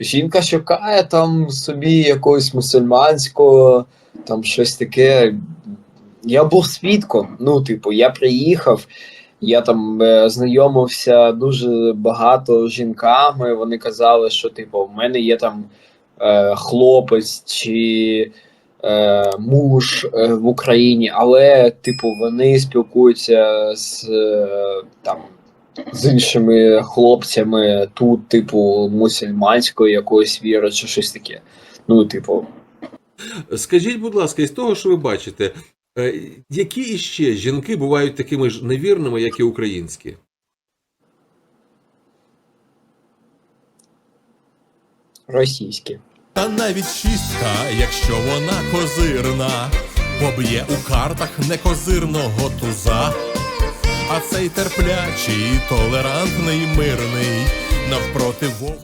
жінка шукає там собі якогось мусульманського, там щось таке. Я був свідком. Ну, типу, я приїхав, я там е, знайомився дуже багато з жінками. Вони казали, що типу, в мене є там е, хлопець чи е, муж е, в Україні, але, типу, вони спілкуються з е, там. З іншими хлопцями тут, типу, мусульманської якоїсь віри чи щось таке. Ну, типу, Скажіть, будь ласка, із того, що ви бачите, е, які іще жінки бувають такими ж невірними, як і українські? російські. Та навіть шістка, якщо вона козирна, поб'є у картах некозирного туза. А цей терплячий, толерантний, мирний, навпроти вовк.